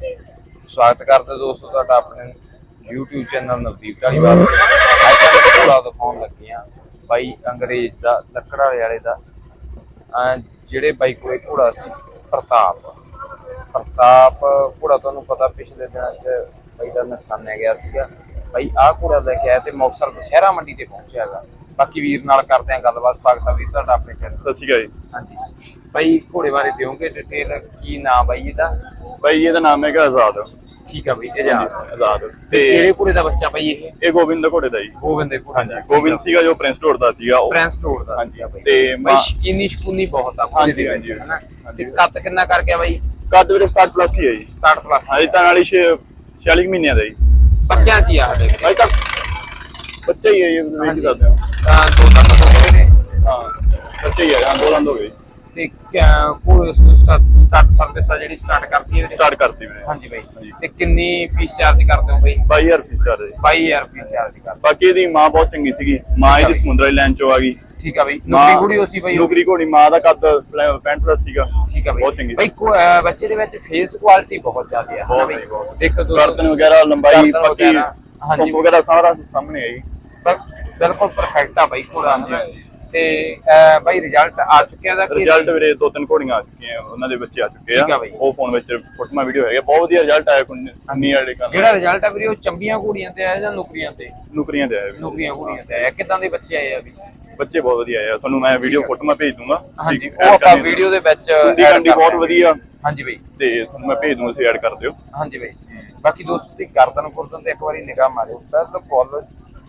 ਸਵਾਗਤ ਕਰਦੇ ਦੋਸਤੋ ਤੁਹਾਡਾ ਆਪਣੇ YouTube ਚੈਨਲ ਨਵਦੀਪ ਢਾਲੀਵਾਲ ਅੱਜ ਘੋੜਾ ਦਿਖਾਉਣ ਲੱਗੇ ਆ ਬਾਈ ਅੰਗਰੇਜ਼ ਦਾ ਲੱਕੜਾ ਵਾਲੇ ਦਾ। ਜਿਹੜੇ ਬਾਈ ਕੋਲੇ ਘੋੜਾ ਸੀ ਪ੍ਰਤਾਪ। ਪ੍ਰਤਾਪ ਘੋੜਾ ਤੁਹਾਨੂੰ ਪਤਾ ਪਿਛਲੇ ਦਿਨਾਂ 'ਚ ਬਾਈ ਦਾ ਨੁਕਸਾਨਿਆ ਗਿਆ ਸੀਗਾ। ਬਾਈ ਆਹ ਘੋੜਾ ਲੈ ਕੇ ਆਇਆ ਤੇ ਮੁਕਤਸਰ ਦੁਸ਼ਹਿਰਾ ਮੰਡੀ ਤੇ ਪਹੁੰਚਿਆ ਹੈਗਾ। ਬਾਕੀ ਵੀਰ ਨਾਲ ਕਰਦੇ ਆ ਗੱਲਬਾਤ। ਸਵਾਗਤ ਆ ਵੀਰ ਤੁਹਾਡਾ ਆਪਣੇ ਚੈਨਲ ਸਤਿ ਸ਼੍ਰੀ ਅਕਾਲ ਜੀ। ਹਾਂਜੀ। ਬਾਈ ਘੋੜੇ ਬਾਰੇ ਦਿਓਗੇ ਡਿਟੇਲ ਕੀ ਨਾਮ ਬਾਈ ਇਹਦਾ? ਬਾਈ ਇਹਦਾ ਨਾਮ ਹੈਗਾ ਆਜ਼ਾਦ। ਠੀਕ ਆ ਬਈ ਇਹ ਜਾ ਆਜ਼ਾਦ। ਤੇ ਤੇ ਕਿਹੜੇ ਘੋੜੇ ਦਾ ਬੱਚਾ ਬਾਈ ਇਹ? ਇਹ ਗੋਬਿੰਦ ਦਾ ਘੋੜੇ ਦਾ ਜੀ। ਗੋਬਿੰਦ ਦੇ ਘੋੜੇ ਹਾਂਜੀ ਦਾ ਗੋਬਿੰਦ ਸੀਗਾ ਜੋ ਪ੍ਰਿੰਸ ਢੋੜ ਦਾ ਸੀਗਾ ਉਹ। ਪ੍ਰਿੰਸ ਰੋਡ ਦਾ ਹਾਂਜੀ, ਬਾਈ। ਤੇ ਮਾਂ- ਸ਼ਕੀਨੀ ਸ਼ਕੂਨੀ ਬਹੁਤ ਆ ਹਾਂਜੀ, ਦੇ ਹਾਂਜੀ, ਹਨਾ? ਹਾਂਜੀ। ਤੇ ਕੱਦ ਕਿੰਨਾ ਕਰ ਗਿਆ ਬਾਈ? ਕੱਦ ਵੀਰੇ 67 ਪਲੱਸ ਹੀ ਹੈ ਜੀ। 67 ਪਲੱਸ ਅਜੇ ਤਾਂ ਨਾਲੀ 46 ਮਹੀਨਿਆਂ ਦਾ ਜੀ। ਬੱਚਿਆਂ ਹੀ ਆ ਸਾਡੇ ਅਜੇ ਤੱਕ ਬੱਚਾ ਹੀ ਹੈ ਜੀ ਵੇਖ ਹਾਂਜੀ। ਹੀ ਸਕਦੇ ਹੋ ਤਾਂ ਦੋ ਦੰਦ ਹੋ ਗਏ ਨੇ। ਹਾਂ ਬੱਚਾ ਹੀ ਹੈ ਹਾਂ ਦੋ ਲੰਦ ਹੋ ਗਏ। ਤੇ ਕੋਲ ਸਟਾਰਟ ਸਰਵਿਸ ਆ ਜਿਹੜੀ ਸਟਾਰਟ ਕਰਤੀ ਹੈ ਸਟਾਰਟ ਕਰਤੀ ਵੀਰੇ। ਹਾਂਜੀ ਬਾਈ। ਤੇ ਕਿੰਨੀ ਫੀਸ ਚਾਰਜ ਕਰਦੇ ਹੋ ਬਾਈ? 22000 ਫੀਸ ਚੱਲ ਰਹੀ 22000 ਫੀਸ ਚਾਰਜ ਕਰਦੇ ਬਾਕੀ ਇਹਦੀ ਮਾਂ ਬਹੁਤ ਚੰਗੀ ਸੀਗੀ। ਮਾਂ ਇਹਦੀ। ਸਮੁੰਦਰੀ ਲਾਈਨ ਚੋਂ ਆ ਗਈ। ਠੀਕ ਆ ਬਾਈ। ਨੌਕਰੀ ਕੁੜੀ ਹੋਸੀ ਬਾਈ? ਨੌਕਰੀ ਘੋੜੀ ਮਾਂ ਦਾ ਕੱਦ 65 ਪਲੱਸ ਸੀਗਾ। ਠੀਕ ਆ ਬਾਈ। ਬਹੁਤ ਚੰਗੀ ਬਾਈ ਬੱਚੇ ਦੇ ਵਿੱਚ ਫੇਸ ਕੁਆਲਿਟੀ ਬਹੁਤ ਜ਼ਿਆਦਾ ਹਨਾ ਬਹੁਤ। ਦੇਖੋ ਗਰਦਨ ਵਗੈਰਾ ਲੰਬਾਈ ਵਗੈਰਾ, ਹਾਂਜੀ ਵਗੈਰਾ ਸਾਰਾ ਸਾਹਮਣੇ ਬ- ਬਿਲਕੁਲ ਪਰਫੈਕਟ ਆ ਬਾਈ ਘੋੜਾ ਹਨਾ? ਤੇ ਬਾਈ ਰਿਜ਼ਲਟ ਆ ਚੁੱਕਿਆ ਦਾ ਕਿ ਰਿਜ਼ਲਟ ਵੀਰੇ ਦੋ ਤਿੰਨ ਘੋੜੀਆਂ ਆ ਚੁੱਕੀਆਂ ਉਹਨਾਂ ਦੇ ਬੱਚੇ ਆ ਚੁੱਕੇ ਆ। ਉਹ ਫੋਨ ਵਿੱਚ ਫੋਟੋਆਂ ਵੀਡੀਓ ਹੈਗੇ ਬਹੁਤ ਵਧੀਆ ਰਿਜ਼ਲਟ ਆਇਆ ਕੁੰਨੀ ਵਾਲੇ ਕੰਮ। ਜਿਹੜਾ ਰਿਜ਼ਲਟ ਆ ਵੀਰੇ ਉਹ ਚੰਬੀਆਂ ਘੋੜੀਆਂ ਤੇ ਆਇਆ ਜਾਂ ਨੌਕਰੀਆਂ ਤੇ? ਨੌਕਰੀਆਂ ਆਏ ਵੀ। ਨੌਕਰੀਆਂ ਘੋੜੀਆਂ ਤੇ ਆਇਆ। ਕਿਦਾਂ ਦੇ ਬੱਚੇ ਆਏ ਆ ਵੀ? ਬੱਚੇ ਬਹੁਤ ਵਧੀਆ ਆਏ ਆ। ਤੁਹਾਨੂੰ ਮੈਂ ਵੀਡੀਓ। ਫੋਟੋਆਂ ਭੇਜ ਦੂੰਗਾ। ਹਾਂਜੀ ਉਹ ਆਪਾਂ। ਵੀਡੀਓ ਦੇ ਵਿੱਚ ਕਰ ਬਹੁਤ। ਵਧੀਆ। ਹਾਂਜੀ ਬਾਈ। ਤੇ ਤੁਹਾਨੂੰ ਮੈਂ ਭੇਜ ਦੂੰਗਾ ਤੁਸੀਂ ਐਡ ਕਰ ਦਿਓ। ਹਾਂਜੀ ਬਾਈ। ਬਾਕੀ ਦੋਸਤੋ ਦੀ ਗਰਦਨ ਗੁਰਦਨ ਤੇ ਇੱਕ ਵਾਰੀ ਨਿਗਾਹ ਮਾਰਿਓ। ਬਿਲਕੁਲ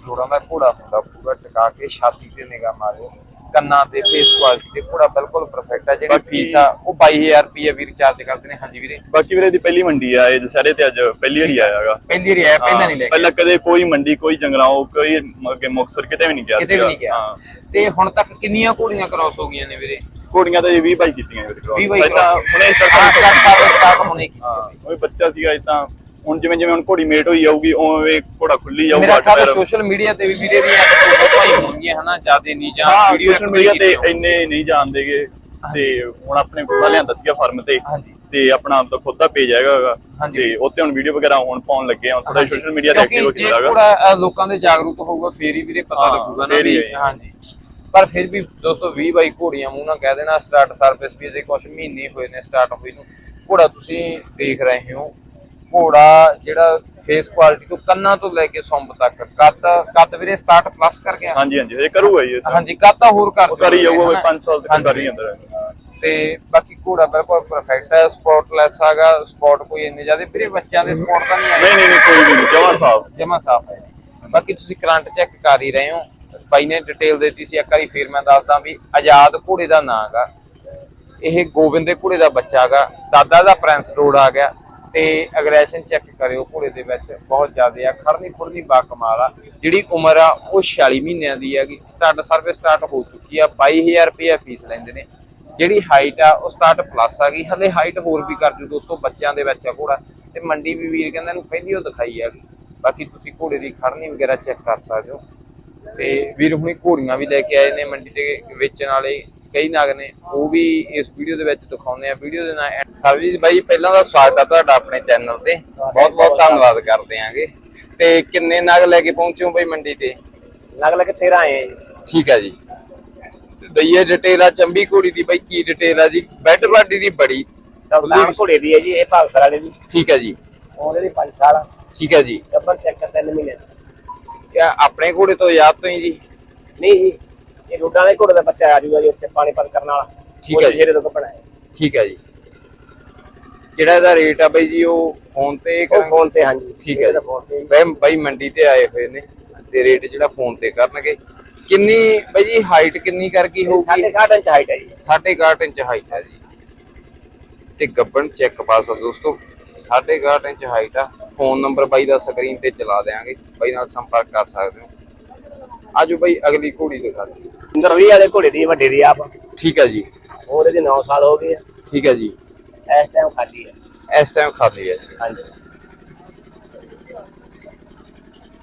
ਜੋੜਾਂ ਦਾ ਘੋੜਾ ਹੁੰਦਾ ਪੂਰਾ ਟਿਕਾ ਕੇ ਛਾਤੀ ਤੇ ਨਿਗਾਹ ਮਾਰਿਓ ਕੰਨਾਂ ਤੇ ਫੇਸ ਕੁਆਲਿਟੀ ਤੇ ਘੋੜਾ ਬਿਲਕੁਲ ਪਰਫੈਕਟ ਹੈ ਜਿਹੜੀ ਬਾਕੀ- ਫੀਸ ਆ ਉਹ 22000 ਰੁਪਏ ਵੀ ਰਿਚਾਰਜ ਕਰਦੇ ਨੇ। ਹਾਂਜੀ ਵੀਰੇ। ਬਾਕੀ ਵੀਰੇ ਦੀ ਪਹਿਲੀ ਮੰਡੀ ਆ ਇਹ ਦੁਸਹਿਰੇ ਤੇ ਅੱਜ ਪਹਿਲੀ ਵਾਰੀ ਆਇਆ ਹੈਗਾ। ਪਹਿਲੀ ਵਾਰੀ ਆਇਆ ਪਹਿਲਾਂ ਨਹੀਂ ਲੈ ਕੇ ਪਹਿਲਾਂ ਕਦੇ ਕੋਈ ਮੰਡੀ ਕੋਈ ਜੰਗਲਾਓ ਕੋਈ ਅੱਗੇ ਮੁਕਤਸਰ ਕਿਤੇ ਵੀ ਨਹੀਂ ਗਿਆ ਕਿਤੇ ਵੀ ਸੀਗਾ। ਨਹੀਂ ਗਿਆ। ਹਾਂ। ਤੇ ਹੁਣ ਤੱਕ ਕਿੰਨੀਆਂ ਘੋੜੀਆਂ ਕ੍ਰਾਸ ਹੋ ਗਈਆਂ ਨੇ ਵੀਰੇ? ਘੋੜੀਆਂ ਤਾਂ ਇਹ 20 ਬਾਈ ਕੀਤੀਆਂ ਵੀਰੇ 20 ਬਾਈ cross ਹੁਣੇ ਹਾਂ, ਸਟਾਰਟ start- start ਹੁਣੇ ਕੀਤੀ ਹਾਂ ਉਹ ਵੀ ਬੱਚਾ ਸੀਗਾ ਇਦਾਂ ਹੁਣ ਜਿਵੇਂ ਜਿਵੇਂ ਹੁਣ ਘੋੜੀ ਮੇਟ ਹੋਈ ਜਾਊਗੀ ਉਵੇਂ ਘੋੜਾ ਖੁੱਲੀ ਜਾਊਗਾ ਮੇਰਾ ਖਿਆਲ। ਸੋਸ਼ਲ ਮੀਡੀਆ ਤੇ ਵੀ ਵੀਰੇ ਦੀਆਂ ਫੋਟੋਆਂ ਹੀ ਹੋਣਗੀਆਂ ਹਨਾ? ਜਿਆਦੇ ਨਹੀਂ ਜਾਂ ਵੀਡੀਓ ਸੋਸ਼ਲ ਮੀਡੀਆ ਤੇ ਇੰਨੇ ਨਹੀਂ ਜਾਣਦੇਗੇ। ਤੇ ਹੁਣ ਆਪਣੇ ਕੋਲ ਲਿਆਂਦਾ ਸੀਗਾ ਫਾਰਮ ਤੇ। ਹਾਂਜੀ। ਤੇ ਆਪਣਾ ਆਪ ਦਾ ਖੁਦ ਦਾ ਪੇਜ ਹੈਗਾ। ਤੇ ਉੱਤੇ ਹੁਣ ਵੀਡੀਓ ਵਗੈਰਾ ਹੁਣ ਪਾਉਣ ਲੱਗੇ ਆ। ਥੋੜਾ। ਸੋਸ਼ਲ ਮੀਡੀਆ ਤੇ ਐਕਟਿਵ ਹੋ ਜਾਏਗਾ ਥੋੜਾ ਲੋਕਾਂ ਦੇ ਜਾਗਰੂਕ ਹੋਊਗਾ ਫੇਰ ਹੀ ਵੀਰੇ ਪਤਾ ਲੱਗੂਗਾ ਨਾ ਵੀ। ਹਾਂਜੀ। ਪਰ ਫਿਰ ਵੀ ਦੋਸਤੋ 20 ਬਾਈ ਘੋੜੀਆਂ ਮੂੰਹ ਨਾਲ ਕਹਿ ਦੇਣਾ ਸਟਾਰਟ ਸਰਵਿਸ ਵੀ ਅਜੇ ਕੁਝ ਮਹੀਨੇ ਹੋਏ ਨੇ ਸਟਾਰਟ ਹੋਈ ਨੂੰ। ਘੋੜਾ ਤੁਸੀਂ ਦੇਖ ਰਹੇ ਹੋ। ਘੋੜਾ ਜਿਹੜਾ ਫੇਸ ਕੁਆਲਿਟੀ ਤੋਂ ਕੰਨਾਂ ਤੋਂ ਲੈ ਕੇ ਸੁੰਬ ਤੱਕ। ਕੱਦ ਕੱਦ ਵੀਰੇ ਸਟਾਰਟ ਪਲੱਸ ਕਰ ਗਿਆ। ਹਾਂਜੀ ਹਾਂਜੀ ਇਹ ਕਰੂਗਾ ਜੀ ਇਹ। ਹਾਂਜੀ ਕੱਦ ਤਾਂ ਹੋਰ ਕਰ ਕਰੀ ਜਾਊਗਾ ਹਨਾ। 5 ਸਾਲ ਤੱਕ। ਕਰ ਜਾਂਦਾ ਤੇ ਬਾਕੀ ਘੋੜਾ ਬਿਲਕੁਲ ਪਰਫੈਕਟ ਹੈ ਸਪੋਰਟਲੈਸ ਹੈਗਾ ਸਪੋਰਟ ਕੋਈ ਇੰਨੇ ਜ਼ਿਆਦਾ ਵੀਰੇ ਬੱਚਿਆਂ ਦੇ ਸਪੋਰਟ ਤਾਂ ਨਹੀਂ ਆਏ ਨਹੀਂ ਨਹੀਂ ਕੋਈ ਨਹੀਂ ਜਮਾ ਸਾਫ਼। ਜਮਾ ਸਾਫ਼ ਹੈ। ਬਾਕੀ ਤੁਸੀਂ ਕਰੰਟ ਚੈੱਕ ਕਰ ਹੀ ਰਹੇ ਹੋ। ਬਾਈ ਨੇ ਡਿਟੇਲ ਦਿੱਤੀ ਸੀ ਇੱਕ ਵਾਰੀ ਫੇਰ ਮੈਂ ਦੱਸਦਾ ਵੀ ਆਜ਼ਾਦ ਘੋੜੇ ਦਾ ਨਾਂ ਹੈਗਾ। ਇਹ ਗੋਬਿੰਦ ਦੇ ਘੋੜੇ ਦਾ ਬੱਚਾ ਹੈਗਾ। ਦਾਦਾ ਦਾ ਪ੍ਰਿੰਸ ਰੋਡ ਆ ਗਿਆ। ਤੇ ਅਗਰੈਸ਼ਨ ਚੈੱਕ ਕਰਿਓ ਘੋੜੇ ਦੇ ਵਿੱਚ, ਬਹੁਤ ਜ਼ਿਆਦਾ ਆ। ਖੜਨੀ ਖੁਰਨੀ ਬਾ ਕਮਾਲ ਆ। ਜਿਹੜੀ ਉਮਰ ਆ, ਉਹ 46 ਮਹੀਨਿਆਂ ਦੀ ਹੈਗੀ। ਸਟਾਰਟ ਸਰਵਿਸ ਸਟਾਰਟ ਹੋ ਚੁੱਕੀ ਆ। 22000 ਰੁਪਏ ਫੀਸ ਲੈਂਦੇ ਨੇ। ਜਿਹੜੀ ਹਾਈਟ ਆ, ਉਹ 67 ਪਲੱਸ ਆ ਗਈ। ਹਲੇ ਹਾਈਟ ਹੋਰ ਵੀ ਕਰ ਜੂ ਦੋਸਤੋ, ਬੱਚਿਆਂ ਦੇ ਵਿੱਚ ਆ ਘੋੜਾ। ਤੇ ਮੰਡੀ ਵੀ ਵੀਰ ਕਹਿੰਦਾ ਇਹਨੂੰ ਪਹਿਲੀ ਉਹ ਦਿਖਾਈ ਹੈਗੀ ਬਾਕੀ ਤੁਸੀਂ ਘੋੜੇ ਦੀ ਖੜਨੀ ਵਗੈਰਾ ਚੈੱਕ ਕਰ ਸਕਦੇ ਹੋ। ਤੇ ਵੀਰ ਹੁਣੀ ਘੋੜੀਆਂ ਵੀ ਲੈ ਕੇ ਆਏ ਨੇ ਮੰਡੀ ਦੇ ਵੇਚਣ ਵਾਲੇ ਕਈ ਨਗ ਨੇ ਉਹ ਵੀ ਇਸ ਵੀਡੀਓ ਦੇ ਵਿੱਚ ਦਿਖਾਉਂਦੇ ਆ। ਵੀਡੀਓ ਦੇ ਨਾਲ ਸਰਵਿਸ ਬਾਈ ਪਹਿਲਾਂ ਦਾ ਸਵਾਗਤ ਆ ਤੁਹਾਡਾ ਆਪਣੇ ਚੈਨਲ ਤੇ। ਬਹੁਤ ਬਹੁਤ ਧੰਨਵਾਦ ਕਰਦੇ ਆਂਗੇ। ਤੇ ਕਿੰਨੇ ਨਗ ਲੈ ਕੇ ਪਹੁੰਚੇ ਹੋ ਬਾਈ ਮੰਡੀ ਤੇ? ਲੱਗ ਲੱਗ 13 ਆਏ ਆ ਜੀ। ਠੀਕ ਹੈ ਜੀ। ਦਈਏ ਡਿਟੇਲ ਆ ਚੰਬੀ ਘੋੜੀ ਦੀ। ਬਾਈ ਕੀ ਡਿਟੇਲ ਆ ਜੀ? ਬੈੱਡ ਬਾਡੀ ਦੀ ਬੜੀ। ਸਲਤਾਨ ਘੋੜੇ ਦੀ ਹੈ ਜੀ ਇਹ ਭਾਗਸਰ ਵਾਲੇ ਦੀ। ਠੀਕ ਹੈ ਜੀ। ਉਹਦੇ ਦੀ 5 ਸਾਲ ਠੀਕ ਹੈ ਜੀ। ਗੱਬਰ ਚੈੱਕ ਕਰ 3 ਮਹੀਨੇ ਕਿਆ ਆਪਣੇ ਘੋੜੇ ਤੋਂ ਯਾਦ ਤੋਂ ਹੀ ਜੀ? ਨਹੀਂ ਜੀ ਇਹ ਰੋਡਾਂ ਦੇ ਘੋੜੇ ਦਾ ਬੱਚਾ ਆ ਜੂਗਾ ਜੀ ਉੱਥੇ ਪਾਣੀ ਪੰਨ ਕਰਨ ਵਾਲਾ। ਠੀਕ ਹੈ ਜੀ। ਜਿਹੜੇ ਤੋਂ ਠੀਕ ਹੈ ਜੀ। ਜਿਹੜਾ ਇਹਦਾ ਰੇਟ ਆ ਬਾਈ ਜੀ ਉਹ ਫੋਨ ਤੇ ਉਹ ਕਰਾਂਗੇ? ਫੋਨ ਤੇ ਹਾਂਜੀ। ਠੀਕ ਹੈ ਇਹਦਾ ਜੀ। ਫੋਨ ਤੇ। ਜੀ। ਬਾਈ ਬਾਈ ਮੰਡੀ ਤੇ ਆਏ ਹੋਏ ਨੇ ਤੇ ਰੇਟ ਜਿਹੜਾ ਫੋਨ ਤੇ ਕਰਨਗੇ। ਕਿੰਨੀ ਬਾਈ ਜੀ ਹਾਈਟ ਕਿੰਨੀ ਕਰ ਗਈ ਹੋਊਗੀ? ਸਾਢੇ ਕਾਠ ਇੰਚ ਹਾਈਟ ਹੈ ਜੀ। 6.5 ਇੰਚ ਹਾਈਟ ਹੈ ਜੀ। ਤੇ ਗੱਬਣ ਚੈੱਕ ਪਾਸ ਆ ਦੋਸਤੋ। 6.5 ਇੰਚ ਹਾਈਟ ਆ। ਫੋਨ ਨੰਬਰ ਬਾਈ ਦਾ ਸਕਰੀਨ ਤੇ ਚਲਾ ਦੇਾਂਗੇ ਬਾਈ ਨਾਲ ਸੰਪਰਕ ਕਰ ਸਕਦੇ ਹੋ। ਆਜੋ ਬਾਈ ਅਗਲੀ ਘੋੜੀ ਦਿਖਾ ਦਿਓ ਇੰਦਰ ਵੀ ਵਾਲੇ ਘੋੜੇ ਦੀ ਵੱਡੇ ਦੀ ਆਪ। ਠੀਕ ਹੈ ਜੀ। ਉਹਦੇ ਦੀ 9 ਸਾਲ ਹੋ ਗਏ ਆ। ਠੀਕ ਹੈ ਜੀ। ਇਸ ਟਾਈਮ ਖਾਲੀ ਹੈ ਇਸ ਟਾਈਮ ਖਾਲੀ ਹੈ ਜੀ। ਹਾਂਜੀ।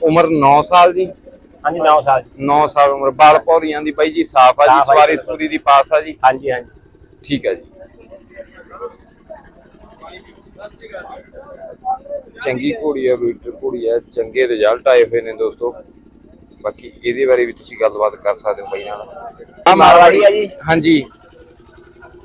ਉਮਰ 9 ਸਾਲ ਜੀ। ਹਾਂਜੀ 9 ਸਾਲ ਜੀ। 9 ਸਾਲ ਉਮਰ। ਬਾਲ ਪੌਰੀਆਂ ਦੀ ਬਾਈ ਜੀ ਸਾਫ਼ ਆ ਜੀ ਸਾਫ਼ ਆ ਜੀ, ਸਵਾਰੀ ਬਿਲਕੁਲ। ਸੂਰੀ ਦੀ ਪਾਸ ਆ ਜੀ। ਹਾਂਜੀ ਹਾਂਜੀ। ਠੀਕ ਹੈ ਜੀ। ਚੰਗੀ ਘੋੜੀ ਆ ਬਰੀਡਰ ਘੋੜੀ ਆ ਚੰਗੇ ਰਿਜ਼ਲਟ ਆਏ ਹੋਏ ਨੇ ਦੋਸਤੋ। ਬਾਕੀ ਇਹਦੇ ਬਾਰੇ ਵੀ ਤੁਸੀਂ ਗੱਲਬਾਤ ਕਰ ਸਕਦੇ ਹੋ ਬਾਈ ਨਾਲ। ਆ ਮਾਰਵਾੜੀ ਆ ਜੀ। ਹਾਂਜੀ।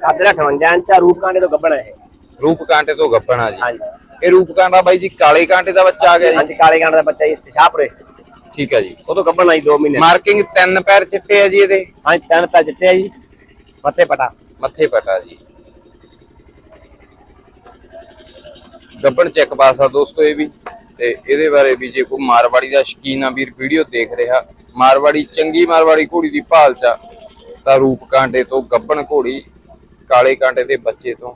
ਕਾਦਰਾ 58 ਇੰਚ ਆ ਰੂਪ ਕਾਂਡੇ ਤੋਂ ਗੱਬਣਾ ਇਹ। ਰੂਪ ਕਾਂਟੇ ਤੋਂ ਗੱਪਣਾ ਜੀ। ਹਾਂਜੀ। ਇਹ ਰੂਪ ਕਾਂਟਾ ਬਾਈ ਜੀ ਕਾਲੇ ਕਾਂਟੇ ਦਾ ਬੱਚਾ ਆ ਗਿਆ ਜੀ। ਹਾਂਜੀ ਕਾਲੇ ਕਾਂਡੇ ਦਾ ਬੱਚਾ ਜੀ ਸ਼ਾਹਪੁਰੇ। ਠੀਕ ਹੈ ਜੀ। ਉਹ ਤੋਂ ਗੱਬਣਾ ਜੀ 2 ਮਹੀਨੇ। ਮਾਰਕਿੰਗ ਤਿੰਨ ਪੈਰ ਚਿੱਟੇ ਆ ਜੀ ਇਹਦੇ। ਹਾਂਜੀ ਤਿੰਨ ਪੈ ਚਿੱਟੇ ਆ ਜੀ। ਪੱਤੇ ਪਟਾ। ਮੱਥੇ ਪਟਾ ਜੀ। ਗੱਬਣ ਚੈੱਕ ਪਾਸ ਆ ਦੋਸਤੋ ਇਹ ਵੀ। ਤੇ ਇਹਦੇ ਬਾਰੇ ਵੀ ਜੇ ਕੋਈ ਮਾਰਵਾੜੀ ਦਾ ਸ਼ਕੀਨ ਆ ਵੀਰ ਵੀਡੀਓ ਦੇਖ ਰਿਹਾ। ਮਾਰਵਾੜੀ ਚੰਗੀ ਮਾਰਵਾੜੀ ਘੋੜੀ ਦੀ ਭਾਲ ਚ ਤਾਂ ਰੂਪ ਕਾਂਟੇ ਤੋਂ ਗੱਬਣ ਘੋੜੀ ਕਾਲੇ ਕਾਂਟੇ ਦੇ ਬੱਚੇ ਤੋਂ।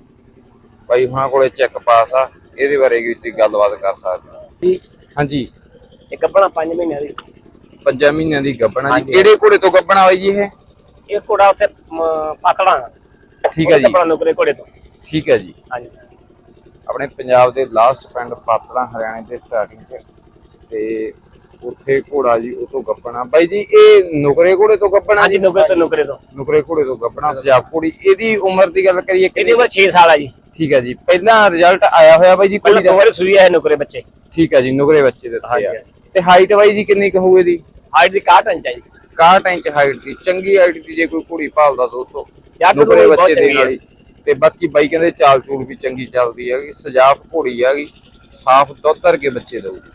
ਬਾਈ ਹੁਣਾਂ ਕੋਲੇ ਚੈੱਕ ਪਾਸ ਆ। ਇਹਦੇ ਬਾਰੇ ਵੀ ਤੁਸੀਂ ਗੱਲਬਾਤ ਕਰ ਸਕਦੇ ਹਾਂਜੀ। ਇਹ ਗੱਬਣਾ 5 ਮਹੀਨਿਆਂ ਦੀ। ਪੰਜਾਂ ਮਹੀਨਿਆਂ ਦੀ ਗੱਬਣਾ ਜੀ। ਕਿਹੜੇ ਘੋੜੇ ਤੋਂ ਗੱਬਣਾ ਹੋਈ ਜੀ ਇਹ? ਇਹ ਘੋੜਾ ਉੱਥੇ ਪਾਤੜਾ ਠੀਕ ਹੈ ਜੀ। ਗੱਬਣਾ ਨੁਕਰੇ ਘੋੜੇ ਤੋਂ। ਠੀਕ ਹੈ ਜੀ। ਹਾਂਜੀ। ਆਪਣੇ ਪੰਜਾਬ ਦੇ ਲਾਸਟ ਪਿੰਡ ਪਾਤੜਾ ਹਰਿਆਣੇ ਦੇ ਸਟਾਰਟਿੰਗ 'ਚ ਤੇ ਉੱਥੇ ਘੋੜਾ ਜੀ ਉਹ ਤੋਂ ਗੱਪਣਾ। ਬਾਈ ਜੀ ਇਹ ਨੁਕਰੇ ਘੋੜੇ ਤੋਂ ਗੱਪਣਾ ਹਾਂਜੀ ਨੁਕਰੇ ਤੋਂ ਨੁਕਰੇ ਤੋਂ। ਨੁਕਰੇ ਘੋੜੇ ਤੋਂ ਗੱਪਣਾ ਸਜਾਬ ਘੋੜੀ। ਇਹਦੀ ਉਮਰ ਦੀ ਗੱਲ ਕਰੀਏ ਇਹਦੀ ਕਿੰਨੀ ਉਮਰ 6 ਸਾਲ ਆ ਜੀ। ਠੀਕ ਹੈ ਜੀ। ਪਹਿਲਾਂ ਰਿਜ਼ਲਟ ਆਇਆ ਹੋਇਆ ਬਾਈ ਜੀ ਦਾ ਦੋ ਵਾਰ ਸੂਈ ਇਹ ਨੁਕਰੇ ਬੱਚੇ। ਠੀਕ ਹੈ ਜੀ ਨੁਕਰੇ ਬੱਚੇ ਦਿੱਤੇ ਆ। ਤੇ ਹਾਈਟ ਬਾਈ ਜੀ ਕਿੰਨੀ ਕੁ ਹੋਊ ਇਹਦੀ? ਹਾਈਟ ਦੀ 61 ਇੰਚ ਆ ਜੀ। 61 ਇੰਚ ਹਾਈਟ ਦੀ। ਚੰਗੀ ਹਾਈਟ ਦੀ ਜੇ ਕੋਈ ਘੋੜੀ ਭਾਲਦਾ ਦੋਸਤੋ। ਨੁਕਰੇ ਬੱਚੇ ਦੇ ਹੈ। ਨਾਲ ਹੀ ਤੇ ਬਾਕੀ ਬਾਈ ਕਹਿੰਦੇ ਚਾਲ ਚੂਲ ਵੀ ਚੰਗੀ ਚੱਲਦੀ ਹੈਗੀ ਸਜਾਫ ਘੋੜੀ ਹੈਗੀ ਸਾਫ਼ ਦੁੱਧ ਧਰ ਕੇ ਬੱਚੇ ਦਊਗੀ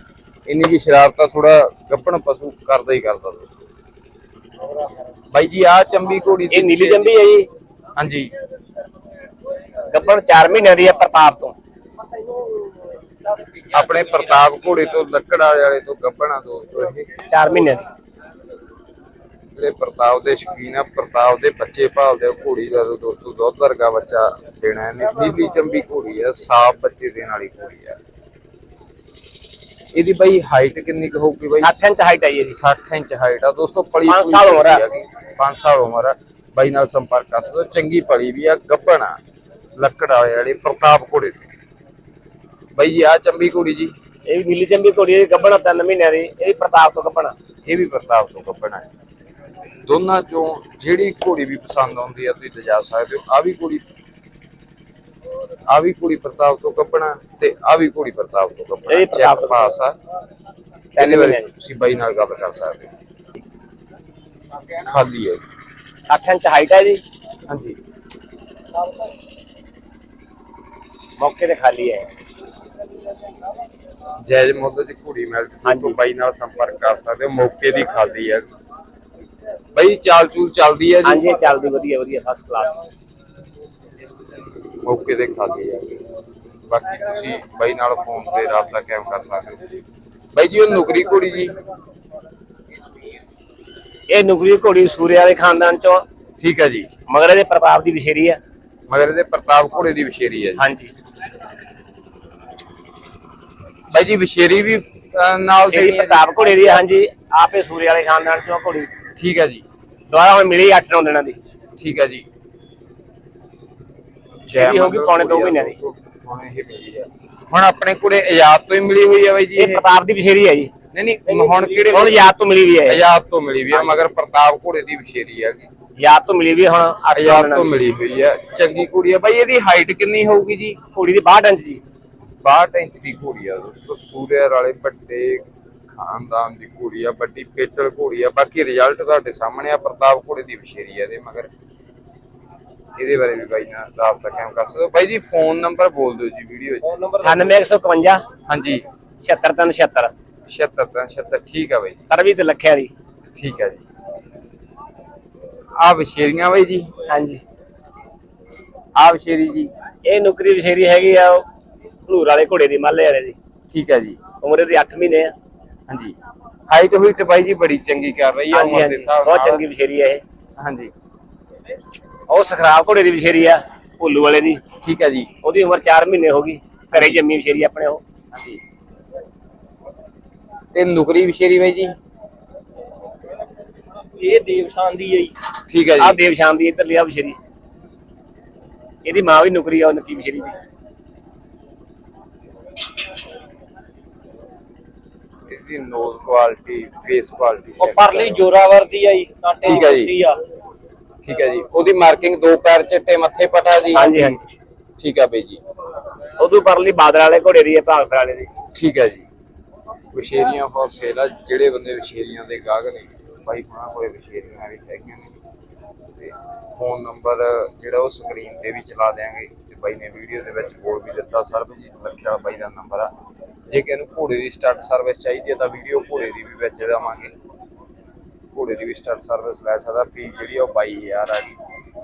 ਇੰਨੀ ਕੀ ਸ਼ਰਾਰਤਾਂ ਥੋੜਾ ਗੱਪਣ ਪਸ਼ੂ ਕਰਦਾ ਹੀ ਕਰਦਾ ਦੋਸਤੋ ਬਾਈ ਜੀ ਆ ਚੰਬੀ ਘੋੜੀ ਇਹ ਨੀਲੀ ਜੰਬੀ ਹੈ ਜੀ। ਹਾਂਜੀ। ਗੱਬਣ 4 ਮਹੀਨਿਆਂ ਦੀ ਆ ਪ੍ਰਤਾਪ ਤੋਂ। ਆਪਣੇ ਪ੍ਰਤਾਪ ਘੋੜੇ ਤੋਂ ਲੱਕੜ ਵਾਲੇ ਤੋਂ ਗੱਪਣਾ ਦੋਸਤੋ ਇਹ। 4 ਮਹੀਨਿਆਂ ਦੀ। ਜਿਹੜੇ ਪ੍ਰਤਾਪ ਦੇ ਸ਼ੌਕੀਨ ਆ। ਪ੍ਰਤਾਪ ਦੇ ਬੱਚੇ ਭਾਲਦੇ ਆ ਘੋੜੀ ਦਾ ਤਾਂ ਦੋਸਤੋ ਦੁੱਧ ਵਰਗਾ ਬੱਚਾ ਦੇਣਾ ਇਹਨੇ। ਨੀਲੀ ਚੰਬੀ ਘੋੜੀ ਆ ਸਾਫ਼ ਬੱਚੇ ਦੇਣ ਵਾਲੀ ਘੋੜੀ ਆ। ਇਹਦੀ ਬਾਈ ਹਾਈਟ ਕਿੰਨੀ ਕੁ ਹੋਊਗੀ ਬਾਈ? 60 ਇੰਚ ਹਾਈਟ ਜੀ ਇਹਦੀ। 60 ਇੰਚ ਹਾਈਟ ਆ। ਦੋਸਤੋ ਪਲੀ ਪੰਜ ਸਾਲ ਉਮਰ ਆ। 5 ਸਾਲ ਉਮਰ ਆ। ਬਾਈ ਨਾਲ ਸੰਪਰਕ ਕਰ ਸਕਦੇ ਹੋ ਚੰਗੀ ਪਲੀ ਵੀ ਆ ਗੱਬਣ ਆ ਲੱਕੜ ਵਾਲੇ ਵਾਲੇ ਪ੍ਰਤਾਪ ਘੋੜੇ ਦੀ। ਬਾਈ ਜੀ ਆ ਚੰਬੀ ਘੋੜੀ ਜੀ। ਇਹ ਵੀ ਨੀਲੀ ਜੰਬੀ ਘੋੜੀ ਹੈ ਗੱਬਣ 3 ਮਹੀਨਿਆਂ ਦੀ। ਇਹ ਵੀ ਪ੍ਰਤਾਪ ਤੋਂ ਗੱਬਣ ਇਹ ਵੀ ਪ੍ਰਤਾਪ ਤੋਂ ਗੱਬਣ ਦੋਨਾਂ ਚੋਂ ਜਿਹੜੀ ਘੋੜੀ ਵੀ ਪਸੰਦ ਆਉਂਦੀ ਆ ਤੁਸੀਂ ਲਿਜਾ ਸਕਦੇ ਹੋ। ਆ ਵੀ ਘੋੜੀ ਆ ਵੀ ਘੋੜੀ ਪ੍ਰਤਾਪ ਤੋਂ ਗੱਬਣਾ ਤੇ ਆ ਵੀ ਘੋੜੀ ਪ੍ਰਤਾਪ ਤੋਂ ਗੱਬਣਾ ਇਹ ਪ੍ਰਤਾਪ ਪਾਸ ਆ। ਮਹੀਨਿਆਂ ਦੀ। ਤੁਸੀਂ ਬਾਈ ਨਾਲ ਗੱਲ ਕਰ ਸਕਦੇ ਹੋ। ਖਾਲੀ ਹੈ 8 ਇੰਚ ਹਾਈਟ ਹੈ ਜੀ। ਹਾਂਜੀ। ਮੌਕੇ ਤੇ ਖਾਲੀ ਹੈ ਜਾਇਜ਼ ਮੁੱਲ ਦੀ ਘੋੜੀ ਮਿਲ। ਤੋਂ ਬਾਈ ਨਾਲ ਸੰਪਰਕ ਕਰ ਸਕਦੇ ਹੋ। ਮੌਕੇ ਦੀ ਖਾਦੀ ਹੈ ਬਾਈ ਚਾਲ ਚੂਲ ਚੱਲਦੀ ਹੈ ਹਾਂਜੀ ਜੀ ਇਹ ਚੱਲਦੀ ਵਧੀਆ ਵਧੀਆ ਫਸਟ ਕਲਾਸ ਮੌਕੇ ਤੇ ਖਾਦੀ ਹੈ ਬਾਕੀ ਤੁਸੀਂ ਬਾਈ ਨਾਲ ਫੋਨ ਤੇ ਰਾਬਤਾ ਕਾਇਮ ਕਰ ਸਕਦੇ ਹੋ। ਬਾਈ ਜੀ ਉਹ ਨੁਕਰੀ ਘੋੜੀ ਜੀ। ਇਹ ਨੁਗਰੀ ਘੋੜੀ ਸੂਰੇ ਵਾਲੇ ਖਾਨਦਾਨ ਚੋਂ ਠੀਕ ਹੈ ਜੀ। ਮਗਰ ਇਹਦੇ ਪ੍ਰਤਾਪ ਦੀ ਵਿਸ਼ੇਰੀ ਹੈ ਮਗਰ ਇਹਦੇ ਪ੍ਰਤਾਪ ਘੋੜੇ ਦੀ ਵਿਸ਼ੇਰੀ ਹੈ ਜੀ। ਹਾਂਜੀ। ਬਾਈ ਜੀ ਵਿਸ਼ੇਰੀ ਵੀ ਅਹ, ਨਾਲ ਸੇਰੀ ਦੇਣੀ ਹੈ ਜੀ? ਪ੍ਰਤਾਪ ਘੋੜੀ ਦੀ ਹੈ, ਹਾਂਜੀ। ਆਪੇ ਸੂਰੇ ਵਾਲੇ ਖਾਨਦਾਨ ਚੋਂ ਘੋੜੀ। ਠੀਕ ਹੈ ਜੀ। ਦੁਆਰਾ ਹੁਣ ਮਿਲੀ 8-9 ਦਿਨਾਂ ਦੀ। ਠੀਕ ਹੈ ਜੀ। ਸ਼ੇਰੀ ਹੋ ਗਈ ਪੌਣੇ ਦੋ ਮੰਗਲ ਮਹੀਨਿਆਂ ਦੀ। ਹੁਣ ਹੈ। ਆਪਣੇ ਕੋਲੇ ਆਜ਼ਾਦ ਤੋਂ ਹੀ ਮਿਲੀ ਹੋਈ ਹੈ ਬਾਈ ਜੀ ਇਹ ਪ੍ਰਤਾਪ ਦੀ ਵਿਸ਼ੇਰੀ ਹੈ ਜੀ। ਨਹੀਂ ਨਹੀਂ ਹੁਣ ਕਿਹੜੇ ਹੁਣ ਯਾਦ ਤੋਂ ਮਿਲੀ ਵੀ ਹੈ। ਆਜ਼ਾਦ ਤੋਂ ਮਿਲੀ ਵੀ ਹੈ ਮਗਰ ਪ੍ਰਤਾਪ ਘੋੜੇ ਦੀ ਵਿਸ਼ੇਰੀ ਹੈਗੀ ਯਾਦ ਤੋਂ ਮਿਲੀ ਵੀ ਹੈ ਹੁਣ 8 ਆਜ਼ਾਦ ਤੋਂ ਮਿਲੀ ਹੋਈ ਹੈ। ਚੰਗੀ ਕੁੜੀ ਹੈ। ਬਾਈ ਇਹਦੀ ਹਾਈਟ ਕਿੰਨੀ ਹੋਊਗੀ ਜੀ? ਘੋੜੀ ਦੀ 62 ਇੰਚ ਜੀ। 62 ਇੰਚ ਦੀ ਘੋੜੀ ਆ ਦੋਸਤੋ। ਸੂਰਿਆ ਵਾਲੇ ਵੱਡੇ ਖਾਨਦਾਨ ਦੀ ਘੋੜੀ ਆ ਵੱਡੀ ਪੇਟਲ ਘੋੜੀ ਆ। ਬਾਕੀ ਰਿਜ਼ਲਟ ਤੁਹਾਡੇ ਸਾਹਮਣੇ ਆ ਪ੍ਰਤਾਪ ਘੋੜੇ ਦੀ ਵਿਸ਼ੇਰੀ ਆ ਇਹਦੇ ਮਗਰ ਇਹਦੇ ਬਾਰੇ ਵੀ ਬਾਈ ਨਾਲ ਰਾਬਤਾ ਕਾਇਮ ਕਰ ਸਕਦੇ ਹੋ। ਬਾਈ ਜੀ ਫੋਨ ਨੰਬਰ ਬੋਲ ਦਿਓ ਜੀ ਵੀਡੀਓ 'ਚ। 98151 ਹਾਂਜੀ। 76376 76 76 ਠੀਕ ਆ ਬਾਈ ਸਰਵਿਸ ਲੱਖਿਆ ਦੀ। ਠੀਕ ਆ ਜੀ। ਆ ਵਿਸ਼ੇਰੀਆਂ ਬਾਈ ਜੀ। ਹਾਂਜੀ। ਆ ਵਿਸ਼ੇਰੀ ਜੀ। ਇਹ ਨੁਕਰੀ ਵਿਸ਼ੇਰੀ ਹੈਗੀ ਆ ਭਲੂਰ ਵਾਲੇ ਘੋੜੇ ਦੀ ਮਾਲੇ ਵਾਲੇ ਦੀ। ਠੀਕ ਆ ਜੀ। ਉਮਰ ਦੀ 8 ਮਹੀਨੇ ਆ। ਹਾਂਜੀ। ਹਾਈਟ ਹੋਈ ਤੇ ਬਾਈ ਜੀ ਬੜੀ ਚੰਗੀ ਕਰ ਰਹੀ ਹਾਂਜੀ ਉਮਰ ਦੇ ਹਾਂਜੀ। ਹਿਸਾਬ ਬਹੁਤ ਨਾਲ। ਚੰਗੀ ਵਿਸ਼ੇਰੀ ਹੈ ਇਹ। ਹਾਂਜੀ। ਉਹ ਸਖਰਾਬ ਘੋੜੇ ਦੀ ਵਿਸ਼ੇਰੀ ਆ ਭੁੱਲੂ ਵਾਲੇ ਦੀ। ਠੀਕ ਆ ਜੀ। ਉਹਦੀ ਉਮਰ 4 ਮਹੀਨੇ ਹੋ ਗਈ ਘਰੇ ਜੰਮੀ ਵਿਸ਼ੇਰੀ ਆਪਣੇ ਉਹ। ਹਾਂਜੀ। ਤੇ ਨੁਕਰੀ ਵਿਸ਼ੇਰੀ ਬਾਈ ਜੀ? ਇਹ ਦੇਵਸ਼ਾਨ ਦੀ ਹੈ ਠੀਕ ਹੈ ਆ ਜੀ। ਦੇਵਸ਼ਾਨ ਦੀ ਇੱਧਰ ਲਿਆ ਵਿਸ਼ੇਰੀ ਇਹਦੀ ਮਾਂ ਵੀ ਨੁਕਰੀ ਆ ਉਹ ਨੱਕੀ ਵਿਸ਼ੇਰੀ ਦੀ। ਇਹਦੀ ਨੋਜ਼ ਕੁਆਲਿਟੀ ਫੇਸ ਕੁਆਲਿਟੀ ਉਹ ਪਰਲੀ ਜੋਰਾਵਰ ਦੀ ਆਈ ਕਾਂਟੇ ਠੀਕ ਹੈ ਜੀ। ਦੀ ਆ। ਠੀਕ ਹੈ ਜੀ। ਉਹਦੀ ਮਾਰਕਿੰਗ ਦੋ ਪੈਰ ਚਿੱਟੇ ਮੱਥੇ ਪਟਾ ਜੀ। ਹਾਂਜੀ ਹਾਂਜੀ। ਠੀਕ ਹੈ ਬਈ ਜੀ। ਉਦੋਂ ਪਰਲੀ ਬਾਦਲ ਵਾਲੇ ਘੋੜੇ ਦੀ ਹੈ ਭਾਗਪੁਰ ਵਾਲੇ ਦੀ। ਠੀਕ ਹੈ ਜੀ। ਵਿਸ਼ੇਰੀਆਂ ਫॉर ਸੇਲ ਆ ਜਿਹੜੇ ਬੰਦੇ ਵਿਸ਼ੇਰੀਆਂ ਦੇ ਗਾਹਕ ਨੇ ਬਾਈ ਹੁਣਾਂ ਕੋਲੇ ਵਿਸ਼ੇਰੀਆਂ ਵੀ ਹੈਗੀਆਂ ਨੇ। ਤੇ ਫੋਨ ਨੰਬਰ ਜਿਹੜਾ ਉਹ ਸਕਰੀਨ ਤੇ ਵੀ ਚਲਾ ਦਿਆਂਗੇ। ਤੇ ਬਾਈ ਨੇ ਵੀਡੀਓ ਦੇ ਵਿੱਚ ਬੋਲ ਵੀ ਦਿੱਤਾ ਸਰਬਜੀਤ ਲੱਖਿਆ ਬਾਈ ਦਾ ਨੰਬਰ ਆ। ਜੇ ਕਿਸੇ ਨੂੰ ਘੋੜੇ ਦੀ ਸਟਾਰਟ ਸਰਵਿਸ ਚਾਹੀਦੀ ਹੈ ਤਾਂ ਵੀਡੀਓ ਘੋੜੇ ਦੀ ਵੀ ਵਿੱਚ ਦੇਵਾਂਗੇ ਘੋੜੇ ਦੀ ਵੀ ਸਟਾਰਟ ਸਰਵਿਸ ਲੈ ਸਕਦਾ ਫੀਸ ਜਿਹੜੀ ਉਹ 22000 ਆ ਗਈ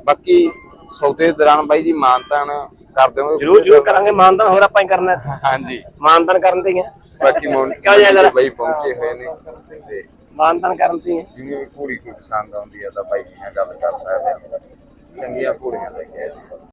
ਬਾਕੀ ਸੌਦੇ ਦੌਰਾਨ ਬਾਈ ਜੀ ਮਾਨਤਾਨ ਕਰ ਦਿਓਗੇ। ਜਰੂਰ ਜਰੂਰ ਕਰਾਂਗੇ ਮਾਨਦਾਨ ਹੋਰ ਆਪਾਂ ਹੀ ਕਰਨਾ। ਹਾਂਜੀ। ਮਾਨਦਾਨ ਕਰਨ ਤੇ ਹੀ ਆ ਬਾਕੀ ਜਰਾ? ਬਾਈ ਪਹੁੰਚੇ ਹੋਏ ਨੇ। ਤੇ ਮਾਨਦਾਨ ਕਰਨ ਤੇ ਹੀ ਆ ਜਿਵੇਂ ਵੀ ਘੋੜੀ ਕੋਈ ਪਸੰਦ ਆਉਂਦੀ ਆ ਤਾਂ ਬਾਈ ਜੀ ਨਾਲ ਗੱਲ ਕਰ ਸਕਦੇ ਆ। ਚੰਗੀਆਂ ਘੋੜੀਆਂ ਲੈ ਕੇ ਆਏ ਜੀ।